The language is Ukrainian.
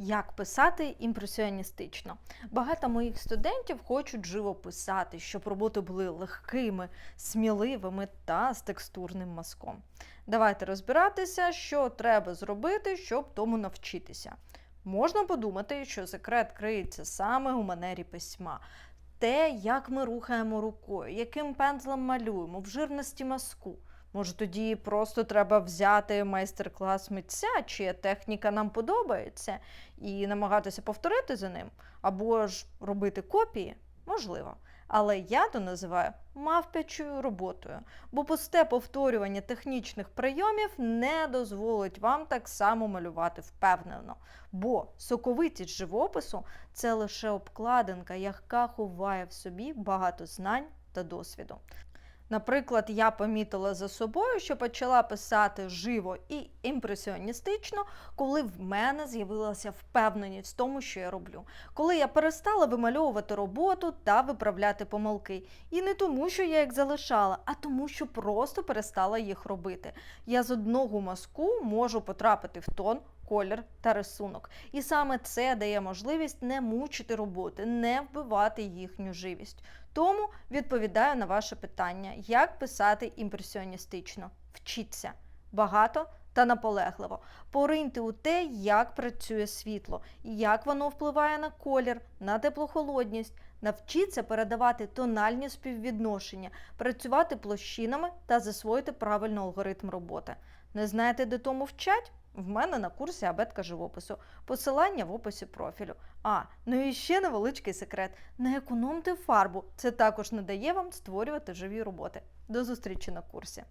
Як писати імпресіоністично? Багато моїх студентів хочуть живо писати, щоб роботи були легкими, сміливими та з текстурним мазком. Давайте розбиратися, що треба зробити, щоб тому навчитися. Можна подумати, що секрет криється саме у манері письма. Те, як ми рухаємо рукою, яким пензлем малюємо, в жирності мазку. Може, тоді просто треба взяти майстер-клас митця, чия техніка нам подобається, і намагатися повторити за ним, або ж робити копії? Можливо. Але я то називаю мавпячою роботою, бо пусте повторювання технічних прийомів не дозволить вам так само малювати впевнено. Бо соковитість живопису це лише обкладинка, яка ховає в собі багато знань та досвіду. Наприклад, я помітила за собою, що почала писати живо і імпресіоністично, коли в мене з'явилася впевненість в тому, що я роблю. Коли я перестала вимальовувати роботу та виправляти помилки. І не тому, що я їх залишала, а тому, що просто перестала їх робити. Я з одного мазку можу потрапити в тон. Колір та рисунок. І саме це дає можливість не мучити роботи, не вбивати їхню живість. Тому відповідаю на ваше питання, як писати імпресіоністично. Вчіться багато та наполегливо. Пориньте у те, як працює світло, як воно впливає на колір, на теплохолодність. Навчіться передавати тональні співвідношення, працювати площинами та засвоїти правильно алгоритм роботи. Не знаєте, де тому вчать? В мене на курсі абетка живопису. Посилання в описі профілю. А, ну і ще невеличкий секрет. Не економте фарбу. Це також не дає вам створювати живі роботи. До зустрічі на курсі.